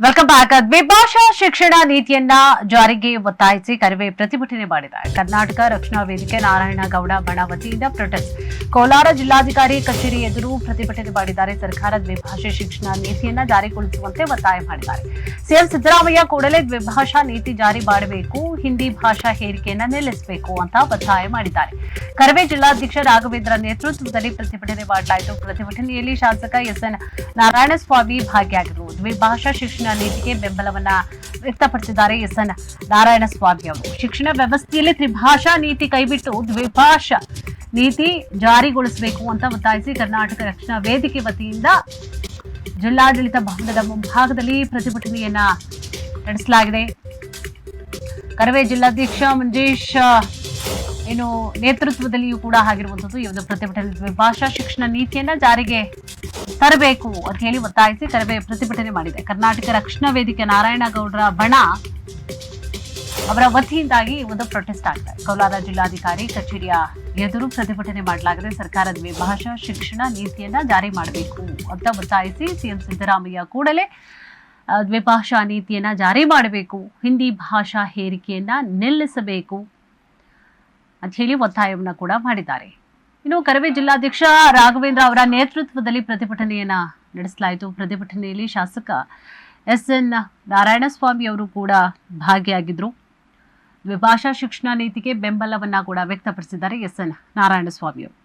Welcome back ದ್ವಿಭಾಷಾ ಶಿಕ್ಷಣ ನೀತಿಯನ್ನ ಜಾರಿಗೆ ಒತ್ತಾಯಿಸಿ ಕರವೇ ಪ್ರತಿಭಟನೆ ಮಾಡಿದ್ದಾರೆ. ಕರ್ನಾಟಕ ರಕ್ಷಣಾ ವೇದಿಕೆ ನಾರಾಯಣಗೌಡ ಬಣ ವತಿಯಿಂದ ಪ್ರೊಟೆಸ್ಟ್ ಕೋಲಾರ ಜಿಲ್ಲಾಧಿಕಾರಿ ಕಚೇರಿ ಎದುರು ಪ್ರತಿಭಟನೆ ಮಾಡಿದ್ದಾರೆ. ಸರ್ಕಾರ ದ್ವಿಭಾಷಾ ಶಿಕ್ಷಣ ನೀತಿಯನ್ನ ಜಾರಿಗೊಳಿಸುವಂತೆ ಒತ್ತಾಯ ಮಾಡಿದ್ದಾರೆ. ಸಿಎಂ ಸಿದ್ದರಾಮಯ್ಯ ಕೂಡಲೇ ದ್ವಿಭಾಷಾ ನೀತಿ ಜಾರಿ ಮಾಡಬೇಕು, ಹಿಂದಿ ಭಾಷಾ ಹೇರಿಕೆಯನ್ನ ನಿಲ್ಲಿಸಬೇಕು ಅಂತ ಒತ್ತಾಯ ಮಾಡಿದ್ದಾರೆ. ಕರವೇ ಜಿಲ್ಲಾಧ್ಯಕ್ಷ ರಾಘವೇಂದ್ರ ನೇತೃತ್ವದಲ್ಲಿ ಪ್ರತಿಭಟನೆ ಮಾಡಲಾಯಿತು. ಪ್ರತಿಭಟನೆಯಲ್ಲಿ ಶಾಸಕ ಎಸ್ ಎನ್ ನಾರಾಯಣಸ್ವಾಮಿ ಭಾಗಿಯಾಗಿದ್ದರು. ದ್ವಿಭಾಷಾ ಶಿಕ್ಷಣ ನೀತಿಗೆ ಬೆಂಬಲವನ್ನ ವ್ಯಕ್ತಪಡಿಸಿದ್ದಾರೆ ಎಸ್ ಎನ್ ನಾರಾಯಣಸ್ವಾಮಿ ಅವರು. ಶಿಕ್ಷಣ ವ್ಯವಸ್ಥೆಯಲ್ಲಿ ತ್ರಿಭಾಷಾ ನೀತಿ ಕೈಬಿಟ್ಟು ದ್ವಿಭಾಷಾ ನೀತಿ ಜಾರಿಗೊಳಿಸಬೇಕು ಅಂತ ಒತ್ತಾಯಿಸಿ ಕರ್ನಾಟಕ ರಕ್ಷಣಾ ವೇದಿಕೆ ವತಿಯಿಂದ ಜಿಲ್ಲಾಡಳಿತ ಭವನದ ಮುಂಭಾಗದಲ್ಲಿ ಪ್ರತಿಭಟನೆಯನ್ನ ನಡೆಸಲಾಗಿದೆ. ಕರವೇ ಜಿಲ್ಲಾಧ್ಯಕ್ಷ ಮಂಜೇಶ್ ಏನು ನೇತೃತ್ವದಲ್ಲಿಯೂ ಕೂಡ ಆಗಿರುವಂಥದ್ದು ಈ ಒಂದು ಪ್ರತಿಭಟನೆ ಭಾಷಾ ಶಿಕ್ಷಣ ನೀತಿಯನ್ನ ಜಾರಿಗೆ ತರಬೇಕು ಅಂತ ಹೇಳಿ ಒತ್ತಾಯಿಸಿ ಕರವೇ ಪ್ರತಿಭಟನೆ ಮಾಡಿದೆ. ಕರ್ನಾಟಕ ರಕ್ಷಣಾ ವೇದಿಕೆ ನಾರಾಯಣಗೌಡರ ಬಣ ಅವರ ವತಿಯಿಂದಾಗಿ ಒಂದು ಪ್ರೊಟೆಸ್ಟ್ ಆಗ್ತಾ ಇದೆ. ಕೋಲಾರ ಜಿಲ್ಲಾಧಿಕಾರಿ ಕಚೇರಿಯ ಎದುರು ಪ್ರತಿಭಟನೆ ಮಾಡಲಾಗದೆ ಸರ್ಕಾರ ದ್ವಿಭಾಷಾ ಶಿಕ್ಷಣ ನೀತಿಯನ್ನ ಜಾರಿ ಮಾಡಬೇಕು ಅಂತ ಒತ್ತಾಯಿಸಿ ಸಿಎಂ ಸಿದ್ದರಾಮಯ್ಯ ಕೂಡಲೇ ದ್ವಿಭಾಷಾ ನೀತಿಯನ್ನ ಜಾರಿ ಮಾಡಬೇಕು, ಹಿಂದಿ ಭಾಷಾ ಹೇರಿಕೆಯನ್ನ ನಿಲ್ಲಿಸಬೇಕು ಅಂತ ಹೇಳಿ ಒತ್ತಾಯವನ್ನ ಕೂಡ ಮಾಡಿದ್ದಾರೆ. ಇನ್ನು ಕರವೇ ಜಿಲ್ಲಾಧ್ಯಕ್ಷ ರಾಘವೇಂದ್ರ ಅವರ ನೇತೃತ್ವದಲ್ಲಿ ಪ್ರತಿಭಟನೆಯನ್ನ ನಡೆಸಲಾಯಿತು. ಪ್ರತಿಭಟನೆಯಲ್ಲಿ ಶಾಸಕ ಎಸ್ ಎನ್ ನಾರಾಯಣಸ್ವಾಮಿ ಅವರು ಕೂಡ ಭಾಗಿಯಾಗಿದ್ರು. ದ್ವಿಭಾಷಾ ಶಿಕ್ಷಣ ನೀತಿಗೆ ಬೆಂಬಲವನ್ನ ಕೂಡ ವ್ಯಕ್ತಪಡಿಸಿದ್ದಾರೆ ಎಸ್ ಎನ್ ನಾರಾಯಣಸ್ವಾಮಿ ಅವರು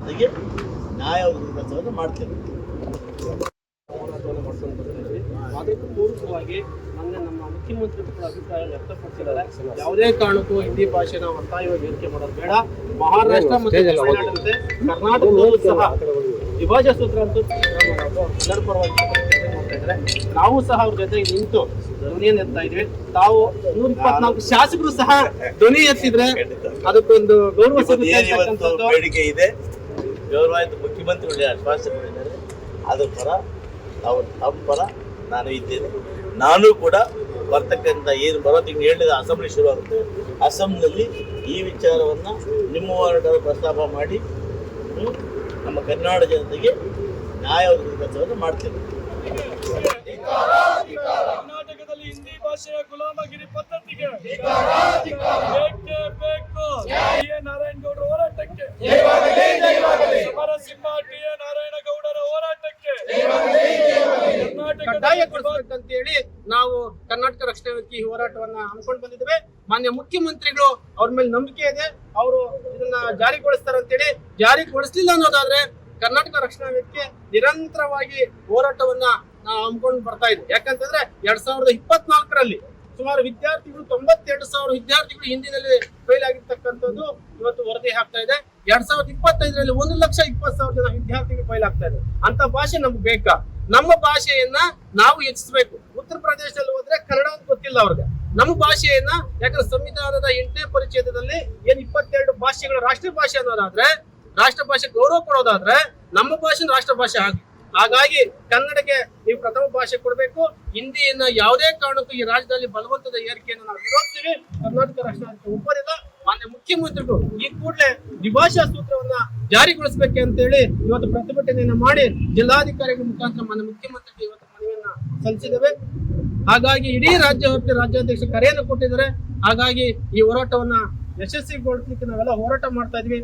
ಅದಕ್ಕೆ ನ್ಯಾಯ ಒದಗಿಸುವ ಮಾಡ್ತೇವೆ. ಪೂರಕವಾಗಿ ಮೊನ್ನೆ ನಮ್ಮ ಮುಖ್ಯಮಂತ್ರಿ ಕೂಡ ಅಭಿಪ್ರಾಯ ವ್ಯಕ್ತಪಡಿಸಿದ್ದಾರೆ. ಯಾವುದೇ ಕಾರಣಕ್ಕೂ ಹಿಂದಿ ಭಾಷೆನ ಒತ್ತಾಯವಾಗಿ ಏರಿಕೆ ಮಾಡೋದು ಬೇಡ. ಮಹಾರಾಷ್ಟ್ರ ಮತ್ತು ಕರ್ನಾಟಕದಲ್ಲೂ ಸಹ ವಿಭಾಜಾ ಸೂತ್ರ ಅಂತೂ ಪರವಾಗಿ ನಾವು ಸಹ ಅವ್ರ ಜೊತೆ ನಿಂತು ಧ್ವನಿಯನ್ನು ಎತ್ತಾ ಇದ್ವಿ. ತಾವು ನೂರ ಇಪ್ಪತ್ನಾಲ್ಕು ಶಾಸಕರು ಸಹ ಧ್ವನಿ ಎತ್ತಿದ್ರೆ ಅದಕ್ಕೊಂದು ಗೌರವ ಬೇಡಿಕೆ ಇದೆ? ಗೌರವಾಯುತ ಮುಖ್ಯಮಂತ್ರಿಗಳು ಆಶ್ವಾಸನೆ ಕೊಟ್ಟಿದ್ದಾರೆ ಅದ್ರ ಪರ ಅವ್ರ ತಮ್ಮ ಪರ ನಾನು ಇದ್ದೇನೆ. ನಾನು ಕೂಡ ಬರ್ತಕ್ಕಂಥ ಏನು ಬರೋ ತಿಂಗಳು ಹೇಳಿದ ಅಸೆಂಬ್ಲಿ ಶುರುವಾಗುತ್ತೆ. ಅಸೆಂಬ್ಲಿಯಲ್ಲಿ ಈ ವಿಚಾರವನ್ನು ನಿಮ್ಮ ವಾರ್ಡಲ್ಲಿ ಪ್ರಸ್ತಾಪ ಮಾಡಿ ನಮ್ಮ ಕರ್ನಾಟಕ ಜನತೆಗೆ ನ್ಯಾಯ ಒದಗಿಸುವ ಕೆಲಸವನ್ನು ಮಾಡ್ತೇವೆ. ಕರ್ನಾಟಕದಲ್ಲಿ ಹಿಂದಿ ಭಾಷೆಯ ಗುಲಾಮಗಿರಿ ಪದ್ಧತಿಗೆ ಬೇಕೇ ಬೇಕು? ಟಿ ಎ ನಾರಾಯಣಗೌಡರ ಹೋರಾಟಕ್ಕೆ. ಸಮರಸಿಂಹ ಟಿ. ಎ. ನಾರಾಯಣಗೌಡರ ಹೋರಾಟಕ್ಕೆ. ಕಡ್ಡಾಯಗೊಳಿಸಬೇಕಂತ ಹೇಳಿ ನಾವು ಕರ್ನಾಟಕ ರಕ್ಷಣಾ ವೇದಿಕೆ ಹೋರಾಟವನ್ನ ಹಮ್ಮಿಕೊಂಡು ಬಂದಿದ್ದೇವೆ. ಮಾನ್ಯ ಮುಖ್ಯಮಂತ್ರಿಗಳು ಅವ್ರ ಮೇಲೆ ನಂಬಿಕೆ ಇದೆ. ಅವರು ಇದನ್ನ ಜಾರಿಗೊಳಿಸ್ತಾರೆ ಅಂತೇಳಿ ಜಾರಿಗೊಳಿಸ್ಲಿಲ್ಲ ಅನ್ನೋದಾದ್ರೆ ಕರ್ನಾಟಕ ರಕ್ಷಣಾ ವೇದಿಕೆ ನಿರಂತರವಾಗಿ ಹೋರಾಟವನ್ನ ನಾವು ಹಮ್ಮಿಕೊಂಡು ಬರ್ತಾ ಇದೆ. ಯಾಕಂತಂದ್ರೆ ಎರಡ್ ಸಾವಿರದ ಇಪ್ಪತ್ನಾಲ್ಕರಲ್ಲಿ ಸುಮಾರು ವಿದ್ಯಾರ್ಥಿಗಳು, ತೊಂಬತ್ತೆರಡು ಸಾವಿರ ವಿದ್ಯಾರ್ಥಿಗಳು ಹಿಂದಿನಲ್ಲಿ ಫೇಲ್ ಆಗಿರ್ತಕ್ಕಂಥದ್ದು ಇವತ್ತು ವರದಿ ಆಗ್ತಾ ಇದೆ. ಎರಡ್ ಸಾವಿರದ ಇಪ್ಪತ್ತೈದರಲ್ಲಿ ಒಂದು ಲಕ್ಷ ಇಪ್ಪತ್ತು ಸಾವಿರ ಜನ ವಿದ್ಯಾರ್ಥಿಗಳು ಫೈಲ್ ಆಗ್ತಾ ಇದೆ ಅಂತ ಭಾಷೆ ನಮ್ಗೆ ಬೇಕಾ? ನಮ್ಮ ಭಾಷೆಯನ್ನ ನಾವು ಹೆಚ್ಚಿಸಬೇಕು. ಉತ್ತರ ಪ್ರದೇಶದಲ್ಲಿ ಹೋದ್ರೆ ಕನ್ನಡ ಅಂತ ಗೊತ್ತಿಲ್ಲ ಅವ್ರಿಗೆ. ನಮ್ಮ ಭಾಷೆಯನ್ನ, ಯಾಕಂದ್ರೆ ಸಂವಿಧಾನದ ಎಂಟನೇ ಪರಿಚಯದಲ್ಲಿ ಏನ್ ಇಪ್ಪತ್ತೆರಡು ಭಾಷೆಗಳ ರಾಷ್ಟ್ರ ಭಾಷೆ ಅನ್ನೋದಾದ್ರೆ, ರಾಷ್ಟ್ರ ಭಾಷೆ ಗೌರವ ಕೊಡೋದಾದ್ರೆ, ನಮ್ಮ ಭಾಷೆ ರಾಷ್ಟ್ರ ಭಾಷೆ ಆಗಿ ಹಾಗಾಗಿ ಕನ್ನಡಕ್ಕೆ ನೀವು ಪ್ರಥಮ ಭಾಷೆ ಕೊಡಬೇಕು. ಹಿಂದಿಯನ್ನ ಯಾವುದೇ ಕಾರಣಕ್ಕೂ ಈ ರಾಜ್ಯದಲ್ಲಿ ಬಲವಂತದ ಏರಿಕೆಯನ್ನು ನಾವು ವಿರೋಧಿಸ್ತೀವಿ ಕರ್ನಾಟಕ ರಾಷ್ಟ್ರ ಒಪ್ಪದಿಲ್ಲ. ಮಾನ್ಯ ಮುಖ್ಯಮಂತ್ರಿಗಳು ಈ ಕೂಡಲೇ ದ್ವಿಭಾಷಾ ಸೂತ್ರವನ್ನ ಜಾರಿಗೊಳಿಸಬೇಕೆ ಅಂತ ಹೇಳಿ ಇವತ್ತು ಪ್ರತಿಭಟನೆಯನ್ನ ಮಾಡಿ ಜಿಲ್ಲಾಧಿಕಾರಿಗಳ ಮುಖಾಂತರ ಮಾನ್ಯ ಮನವಿಯನ್ನ ಸಲ್ಲಿಸಿದ್ದೇವೆ. ಹಾಗಾಗಿ ಇಡೀ ರಾಜ್ಯ ವ್ಯಾಪ್ತಿ ರಾಜ್ಯಾಧ್ಯಕ್ಷ ಕರೆಯನ್ನು ಕೊಟ್ಟಿದ್ದಾರೆ. ಹಾಗಾಗಿ ಈ ಹೋರಾಟವನ್ನ ಯಶಸ್ವಿಗೊಳಿಸಲಿಕ್ಕೆ ನಾವೆಲ್ಲ ಹೋರಾಟ ಮಾಡ್ತಾ ಇದ್ವಿ.